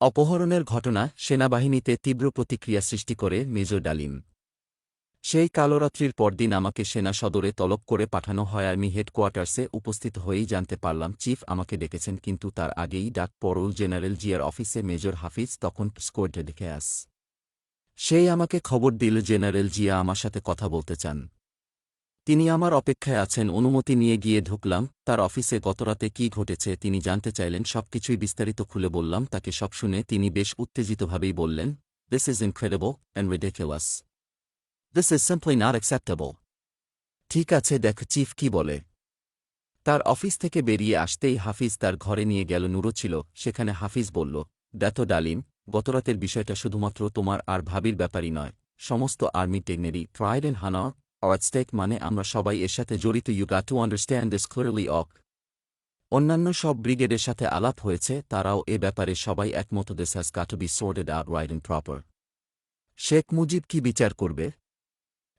অপহরণের ঘটনা সেনাবাহিনীতে তীব্র প্রতিক্রিয়া সৃষ্টি করে মেজর ডালিম। সেই কালরাত্রির পরদিন আমাকে সেনা সদরে তলব করে পাঠানো হয় আর্মি হেডকোয়ার্টার্সে উপস্থিত হয়েই জানতে পারলাম, চিফ আমাকে ডেকেছেন কিন্তু তার আগেই ডাক পরল জেনারেল জিয়ার অফিসে মেজর হাফিজ তখন স্কোয়াডে ডেকে আস। সেই আমাকে খবর দিল জেনারেল জিয়া আমার সাথে কথা বলতে চান। তিনি আমার অপেক্ষায় আছেন, অনুমতি নিয়ে গিয়ে ঢুকলাম, তার অফিসে গতরাতে কি ঘটেছে তিনি জানতে চাইলেন, সবকিছুই বিস্তারিত খুলে বললাম, তাকে সব শুনে তিনি বেশ উত্তেজিতভাবেই বললেন this is incredible and ridiculous this is simply not acceptable ঠিক আছে, দেখ, চিফ কি বলে? তার অফিস থেকে বেরিয়ে আসতেই হাফিজ তার ঘরে নিয়ে গেল নুরো ছিল, সেখানে হাফিজ বলল দেখো ডালিম, গতরাতের বিষয়টা শুধুমাত্র তোমার আর ভাবির ব্যাপারই নয়, সমস্ত army টেকনেরি tried and honour at stake মানে আমরা সবাই এর সাথে জড়িত। ইউ গা টু আন্ডারস্ট্যান্ড দিস ক্লিয়ারলি অক অন্যান্য সব ব্রিগেডের সাথে আলাপ হয়েছে, তারাও এ ব্যাপারে সবাই একমত। This has gotta be sorted out right and proper Sheikh Mujib কি বিচার করবে?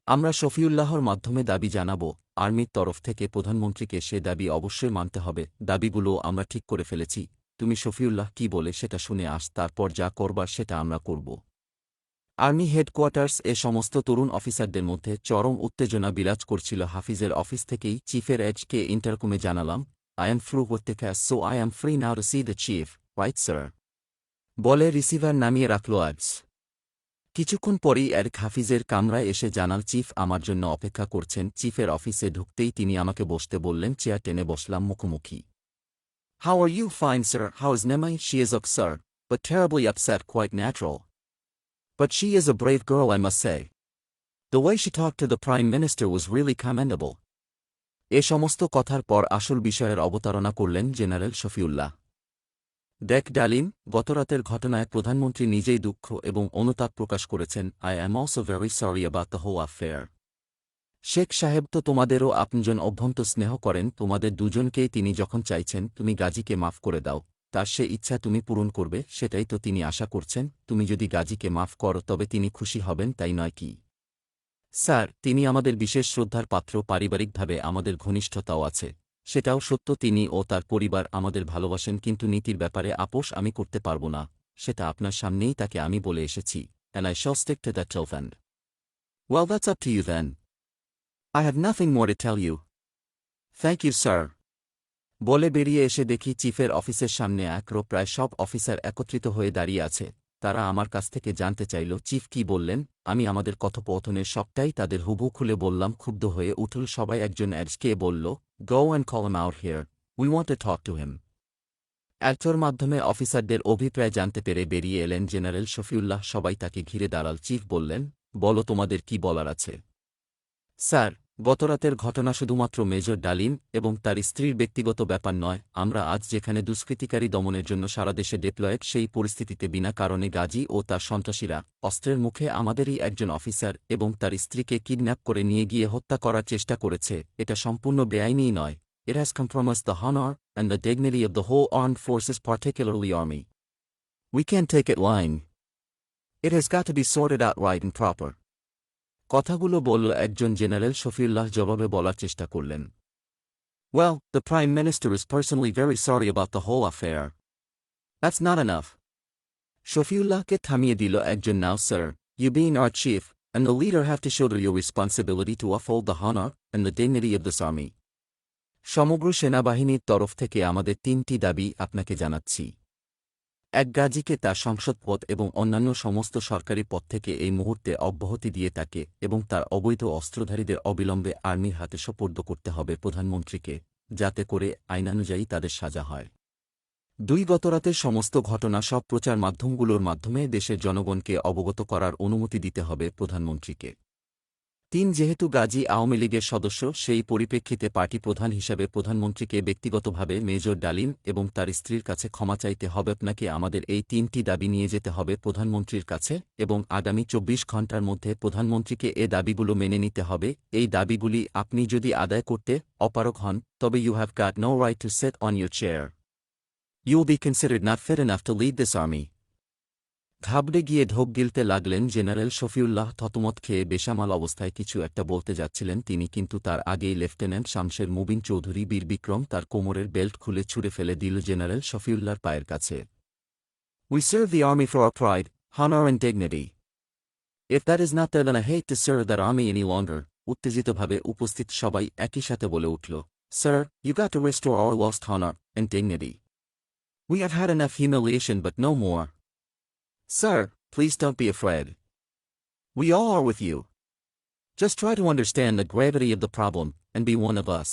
আমরা শফিউল্লাহর মাধ্যমে দাবি জানাব, আর্মির তরফ থেকে প্রধানমন্ত্রীকে সে দাবি অবশ্যই মানতে হবে। দাবিগুলো আমরা ঠিক করে ফেলেছি। তুমি শফিউল্লাহ কি বলে সেটা শুনে আস, তারপর যা করবার সেটা আমরা করব। আর্মি হেডকোয়ার্টার্স এ সমস্ত তরুণ অফিসারদের মধ্যে চরম উত্তেজনা বিরাজ করছিল হাফিজের অফিস থেকেই চিফের এজকে ইন্টারকুমে জানালাম আই এম ফ্রু করতে so I am free now see the chief right sir বলে রিসিভার নামিয়ে রাখল আজ কিছুক্ষণ পরেই এক হাফিজের কামরায় এসে জানাল চিফ আমার জন্য অপেক্ষা করছেন চিফের অফিসে ঢুকতেই তিনি আমাকে বসতে বললেন চেয়ার টেনে বসলাম মুখোমুখি How are you fine, sir? How is Nemai? She is ok, sir, but terribly upset, quite natural. But she is a brave girl, I must say. The way she talked to the Prime Minister was really commendable. এ সমস্ত কথার পর আসল বিষয়ের অবতারণা করলেন general Shafiullah দেখ ডালিম গতরাতের ঘটনায় প্রধানমন্ত্রী নিজেই দুঃখ এবং অনুতাপ প্রকাশ করেছেন I am also very sorry about the whole affair Sheikh Sahib তো তোমাদেরও আপনজন অভ্যন্ত স্নেহ করেন তোমাদের দুজনকেই তিনি যখন চাইছেন তুমি গাজীকে মাফ করে দাও তার সে ইচ্ছা তুমি পূরণ করবে সেটাই তো তিনি আশা করছেন তুমি যদি গাজীকে মাফ করো তবে তিনি খুশি হবেন তাই নয় কি স্যার তিনি আমাদের বিশেষ শ্রদ্ধার পাত্র পারিবারিকভাবে আমাদের ঘনিষ্ঠতাও আছে সেটাও সত্য তিনি ও তার পরিবার আমাদের ভালোবাসেন কিন্তু নীতির ব্যাপারে আপোষ আমি করতে পারব না সেটা আপনার সামনেই তাকে আমি বলে এসেছি and I shall stick to that till then. Well, that's up to you then. I have nothing more to tell. বলে বেরিয়ে এসে দেখি চিফের অফিসের সামনে একরো প্রায় সব অফিসার একত্রিত হয়ে দাঁড়িয়ে আছে। তারা আমার কাছ থেকে জানতে চাইল, চিফ কি বললেন? আমি আমাদের কথোপকথনের সবটাই তাদের হুবু খুলে বললাম, ক্ষুব্ধ হয়ে উঠল সবাই একজন অ্যাডসকে বলল go and call him here we want to talk to him actor মাধ্যমে অফিসারদের অভিপ্রায় জানতে পেরে বেরিয়ে এলেন জেনারেল শফিউল্লাহ। সবাই তাকে ঘিরে দাঁড়াল। চিফ বললেন, বলো তোমাদের কি বলার আছে? স্যার গতরাতের ঘটনা শুধুমাত্র মেজর ডালিম এবং তার স্ত্রীর ব্যক্তিগত ব্যাপার নয়, আমরা আজ যেখানে দুষ্কৃতিকারী দমনের জন্য সারা দেশে ডেপ্লয়েড, সেই পরিস্থিতিতে বিনা কারণে গাজী ও তার সন্ত্রাসীরা অস্ত্রের মুখে আমাদেরই একজন অফিসার এবং তার স্ত্রীকে কিডন্যাপ করে নিয়ে গিয়ে হত্যা করার চেষ্টা করেছে, এটা সম্পূর্ণ বেআইনি নয় It has compromised the honor and the dignity of the whole armed forces, particularly Army. We can't take it lying. It has got to be sorted out right and. কথাগুলো বলল একজন জেনারেল শফিউল্লাহ জবাবে বলার চেষ্টা করলেন Well, the Prime Minister is personally very sorry about the whole affair. That's not enough. শফিউল্লাহকে থামিয়ে দিল একজন now sir you being our chief, and the leader have to shoulder your responsibility to uphold the honor and the dignity of this army. সমগ্র সেনাবাহিনীর তরফ থেকে আমাদের তিনটি দাবি আপনাকে জানাচ্ছি এক গাজীকে তার সংসদ পদ এবং অন্যান্য সমস্ত সরকারি পদ থেকে এই মুহূর্তে অব্যাহতি দিয়ে তাকে এবং তার অবৈধ অস্ত্রধারীদের অবিলম্বে আর্মির হাতে সোপর্দ করতে হবে প্রধানমন্ত্রীকে, যাতে করে আইনানুযায়ী তাদের সাজা হয়। দুই গতরাতের সমস্ত ঘটনা সব প্রচার মাধ্যমগুলোর মাধ্যমে দেশের জনগণকে অবগত করার অনুমতি দিতে হবে প্রধানমন্ত্রীকে। তিন যেহেতু গাজী আওয়ামী লীগের সদস্য, সেই পরিপ্রেক্ষিতে পার্টি প্রধান হিসাবে প্রধানমন্ত্রীকে ব্যক্তিগতভাবে মেজর ডালিম এবং তার স্ত্রীর কাছে ক্ষমা চাইতে হবে আপনাকে আমাদের এই তিনটি দাবি নিয়ে যেতে হবে প্রধানমন্ত্রীর কাছে এবং আগামী চব্বিশ ঘণ্টার মধ্যে প্রধানমন্ত্রীকে এ দাবিগুলো মেনে নিতে হবে। এই দাবিগুলি আপনি যদি আদায় করতে অপারক হন, তবে you have got no right to set on your chair you be considered not fit enough to lead this army ঘাবড়ে গিয়ে ঢোক গিলতে লাগলেন জেনারেল শফিউল্লাহ থতমত খেয়ে বেসামাল অবস্থায় কিছু একটা বলতে যাচ্ছিলেন তিনি কিন্তু তার আগেই লেফটেন্যান্ট শামসের মুবিন চৌধুরী বীর বিক্রম তার কোমরের বেল্ট খুলে ছুঁড়ে ফেলে দিল জেনারেল শফিউল্লার পায়ের কাছে। We serve the army for pride honour and dignity if that is not the hate to serve their army in you উত্তেজিতভাবে উপস্থিত সবাই একই সাথে বলে উঠল। Sir you got waste war worst honour and dignity we have had and a female Asian but no more Sir, please don't be afraid. We all are with you. Just try to understand the gravity of the problem and be one of us.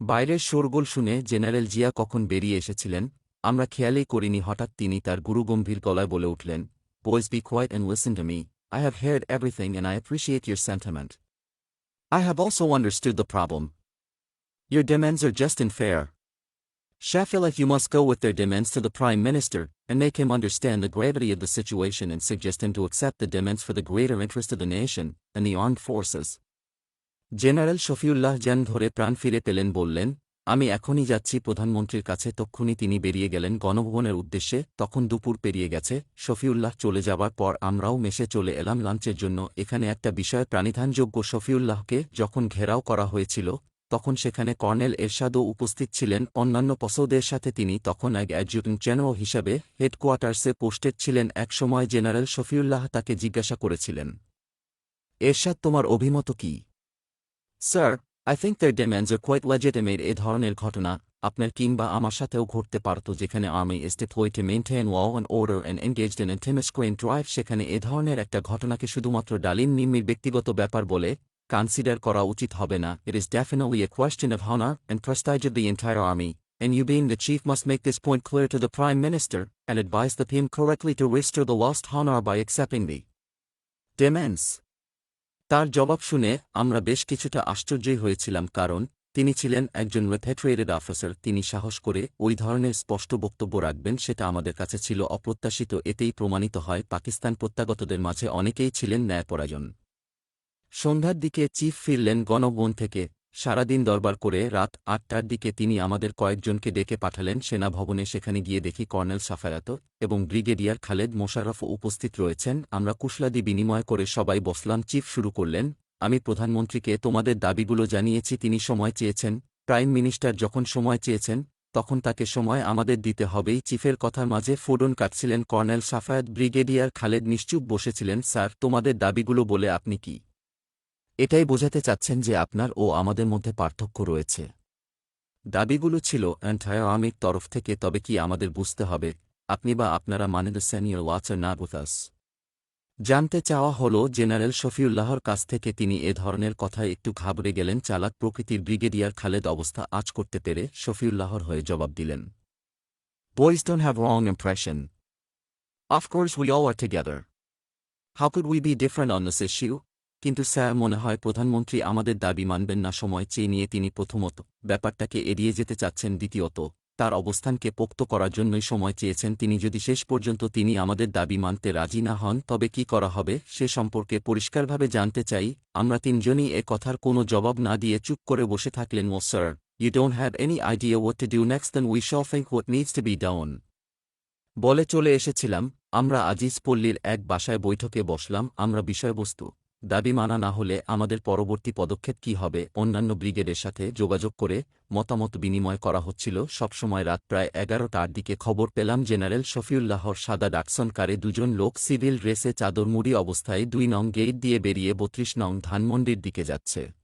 বাইরের শোরগোল শুনে general Zia কখন বেরিয়ে এসেছিলেন আমরা খেয়ালই করিনি হঠাৎ তিনি তার গুরুগম্ভীর গলায় বলে উঠলেন boys be quiet and listen to me I have heard everything and I appreciate your sentiment I have also understood the problem. Your demands are just and fair. Shafilaf you must go with their demands to the Prime Minister and make him understand the gravity of the situation and suggest him to accept the demands for the greater interest of the nation and the armed forces. General Shafiullah জান ধরে প্রাণ ফিরে পেলেন বললেন আমি এখনই যাচ্ছি প্রধানমন্ত্রীর কাছে তক্ষুনি তিনি বেরিয়ে গেলেন গণভবনের উদ্দেশ্যে তখন দুপুর পেরিয়ে গেছে শফিউল্লাহ চলে যাবার পর আমরাও মেশে চলে এলাম লাঞ্চের জন্য এখানে একটা বিষয় প্রাণিধানযোগ্য শফিউল্লাহকে যখন ঘেরাও করা হয়েছিল তখন সেখানে কর্নেল এরশাদও উপস্থিত ছিলেন। অন্যান্য পসৌদের সাথে তিনি তখন এক অ্যাডজুটেন্ট জেনারেল হিসাবে হেডকোয়ার্টার্সে পোস্টেড ছিলেন। একসময় জেনারেল শফিউল্লাহ তাকে জিজ্ঞাসা করেছিলেন, এরশাদ, তোমার অভিমত কি? Sir I think the are quite legitimate, এ ধরনের ঘটনা আপনার কিংবা আমার সাথেও ঘটতে পারত, যেখানে আমি to maintain law and order and engaged in intimate screen drive, সেখানে এ ধরনের একটা ঘটনাকে শুধুমাত্র ডালিম নিম্মির ব্যক্তিগত ব্যাপার বলে কনসিডার করা উচিত হবে না it is definitely a question of honor and prestige of the entire army and you being the chief must make this point clear to the prime minister and advise the PM correctly to restore the lost honor by accepting the demands তার জবাব শুনে আমরা বেশ কিছুটা আশ্চর্যই হয়েছিলাম কারণ তিনি ছিলেন একজন রেপেট্রিয়েটেড অফিসার তিনি সাহস করে ওই ধরনের স্পষ্ট বক্তব্য রাখবেন সেটা আমাদের কাছে ছিল অপ্রত্যাশিত এতেই প্রমাণিত হয় পাকিস্তান প্রত্যাগতদের মাঝে অনেকেই ছিলেন ন্যায়পরায়ণ সন্ধ্যার দিকে চিফ ফিরলেন গণভবন থেকে। সারাদিন দরবার করে রাত আটটার দিকে তিনি আমাদের কয়েকজনকে ডেকে পাঠালেন সেনাভবনে। সেখানে গিয়ে দেখি কর্নেল সাফায়াত এবং ব্রিগেডিয়ার খালেদ মোশাররফও উপস্থিত রয়েছেন। আমরা কুশলাদি বিনিময় করে সবাই বসলাম, চিফ শুরু করলেন, আমি প্রধানমন্ত্রীকে তোমাদের দাবিগুলো জানিয়েছি, তিনি সময় চেয়েছেন। প্রাইম মিনিস্টার যখন সময় চেয়েছেন, তখন তাকে সময় আমাদের দিতে হবেই। চিফের কথার মাঝে ফোডন কাটছিলেন কর্নেল সাফায়াত, ব্রিগেডিয়ার খালেদ নিশ্চুপ বসেছিলেন, স্যার, তোমাদের দাবিগুলো বলে আপনি কি এটাই বোঝাতে চাচ্ছেন যে আপনার ও আমাদের মধ্যে পার্থক্য রয়েছে। দাবিগুলো ছিল এন্টায়ার আর্মির তরফ থেকে, তবে কি আমাদের বুঝতে হবে? আপনি বা আপনারা মানে দ্য সেনিয়র ওয়াচার না বুথাস জানতে চাওয়া হল, জেনারেল শফিউল্লাহর কাছ থেকে তিনি এ ধরনের কথায় একটু ঘাবড়ে গেলেন, চালাক প্রকৃতির ব্রিগেডিয়ার খালেদ অবস্থা আজ করতে পেরে শফিউল্লাহর হয়ে জবাব দিলেন। Boys don't have wrong impression of course we all are together how could we be different on this issue কিন্তু স্যার, মনে হয় প্রধানমন্ত্রী আমাদের দাবি মানবেন না। সময় চেয়ে নিয়ে তিনি প্রথমত ব্যাপারটাকে এড়িয়ে যেতে চাচ্ছেন, দ্বিতীয়ত তার অবস্থানকে পোক্ত করার জন্যই সময় চেয়েছেন তিনি। যদি শেষ পর্যন্ত তিনি আমাদের দাবি মানতে রাজি না হন, তবে কি করা হবে? সে সম্পর্কে পরিষ্কারভাবে জানতে চাই। আমরা তিনজনই এ কথার কোনো জবাব না দিয়ে চুপ করে বসে থাকলেন ও sir you don't have any idea what to do next then we shall think what needs to be done বলে চলে এসেছিলাম। আমরা আজিজ পল্লীর এক বাসায় বৈঠকে বসলাম। আমরা বিষয়বস্তু দাবি মানা না হলে আমাদের পরবর্তী পদক্ষেপ কি হবে? অন্যান্য ব্রিগেডের সাথে যোগাযোগ করে মতামত বিনিময় করা হচ্ছিল। সবসময় রাত প্রায় এগারোটার দিকে খবর পেলাম, জেনারেল শফিউল্লাহর সাদা ডাকসনকারে দুজন লোক সিভিল ড্রেসে চাদর মুড়ি অবস্থায় দুই নং গেট দিয়ে বেরিয়ে বত্রিশ নং ধানমন্ডির দিকে যাচ্ছে।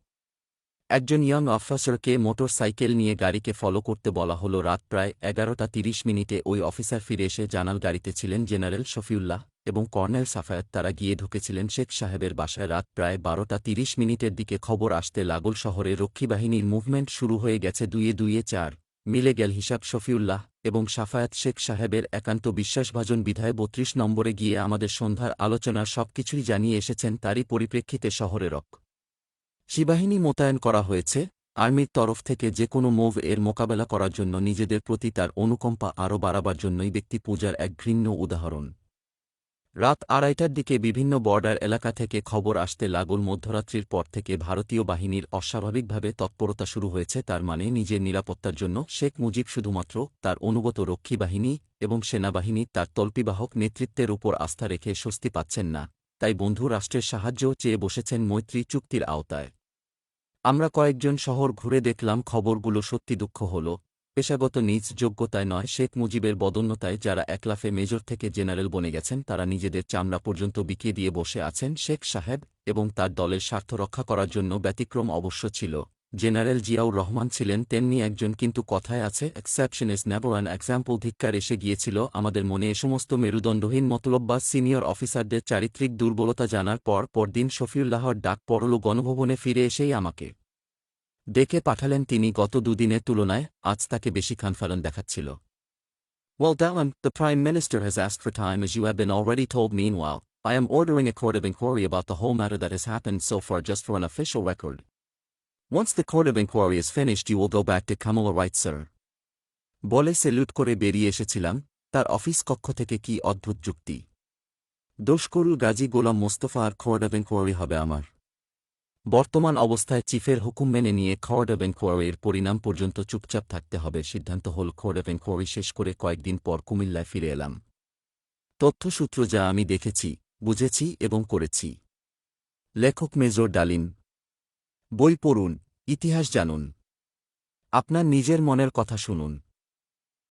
একজন ইয়ং অফিসারকে মোটর সাইকেল নিয়ে গাড়িকে ফলো করতে বলা হলো রাত প্রায় এগারোটা তিরিশ মিনিটে ওই অফিসার ফিরে এসে জানাল গাড়িতে ছিলেন জেনারেল শফিউল্লাহ এবং কর্নেল সাফায়াত। তারা গিয়ে ঢুকেছিলেন শেখ সাহেবের বাসায় রাত প্রায় বারোটা তিরিশ মিনিটের দিকে। খবর আসতে লাগল শহরে রক্ষীবাহিনীর মুভমেন্ট শুরু হয়ে গেছে দুইয়ে দুইয়ে চার। মিলে গেল হিসাব শফিউল্লাহ এবং সাফায়াত শেখ সাহেবের একান্ত বিশ্বাসভাজন বিধায় বত্রিশ নম্বরে গিয়ে আমাদের সন্ধ্যার আলোচনার সবকিছুই জানিয়ে এসেছেন তারই পরিপ্রেক্ষিতে শহরে রক শিবাহিনী মোতায়েন করা হয়েছে, আর্মির তরফ থেকে যে কোনো মুভ এর মোকাবেলা করার জন্য নিজেদের প্রতি তার অনুকম্পা আরও বাড়াবার জন্যই ব্যক্তি পূজার এক ঘৃণ্য উদাহরণ। রাত আড়াইটার দিকে বিভিন্ন বর্ডার এলাকা থেকে খবর আসতে লাগল মধ্যরাত্রির পর থেকে ভারতীয় বাহিনীর অস্বাভাবিকভাবে তৎপরতা শুরু হয়েছে তার মানে নিজের নিরাপত্তার জন্য শেখ মুজিব শুধুমাত্র তার অনুগত রক্ষী বাহিনী এবং সেনাবাহিনী তার তল্পিবাহক নেতৃত্বের উপর আস্থা রেখে স্বস্তি পাচ্ছেন না, তাই বন্ধু রাষ্ট্রের সাহায্যও চেয়ে বসেছেন মৈত্রী চুক্তির আওতায়। আমরা কয়েকজন শহর ঘুরে দেখলাম খবরগুলো সত্যি দুঃখ হল। পেশাগত নিজ যোগ্যতায় নয়, শেখ মুজিবের বদন্যতায় যারা একলাফে মেজর থেকে জেনারেল বনে গেছেন, তারা নিজেদের চামড়া পর্যন্ত বিকিয়ে দিয়ে বসে আছেন শেখ সাহেব এবং তার দলের স্বার্থ রক্ষা করার জন্য ব্যতিক্রম অবশ্য ছিল। জেনারেল জিয়াউর রহমান ছিলেন তেমনি একজন কিন্তু কথায় আছে exception is never an example ধিক্কার এসে গিয়েছিল আমাদের মনে এ সমস্ত মেরুদণ্ডহীন মতলব্বা সিনিয়র অফিসারদের চারিত্রিক দুর্বলতা জানার পর পরদিন শফিউল্লাহর ডাক পড়ল গণভবনে ফিরে এসেই আমাকে ডেকে পাঠালেন তিনি গত দুদিনের তুলনায় আজ তাকে বেশি খানফারন দেখাচ্ছিল Well, Dallin, the Prime Minister has asked for time as you have been already told meanwhile. I am ordering a court of inquiry about the whole matter that has happened so far just for an official record. Once the court of inquiry is finished, you will go back to Kamala right sir. বলে salute করে বেরিয়ে এসেছিলাম, তার office কক্ষ থেকে কি অদ্ভুত যুক্তি। দোষকরুল গাজী গোলাম মোস্তফা আর কোর্ট অব ইনকোয়ারি হবে আমার। বর্তমান অবস্থায় চিফের হুকুম মেনে নিয়ে খর্ড অব এনকোয়ারির পরিণাম পর্যন্ত চুপচাপ থাকতে হবে, সিদ্ধান্ত হল খর্ড অব এনকোয়ারি শেষ করে কয়েকদিন পর কুমিল্লায় ফিরে এলাম। তথ্যসূত্র যা আমি দেখেছি, বুঝেছি এবং করেছি। লেখক মেজর ডালিন বই পড়ুন ইতিহাস জানুন। আপনার নিজের মনের কথা শুনুন।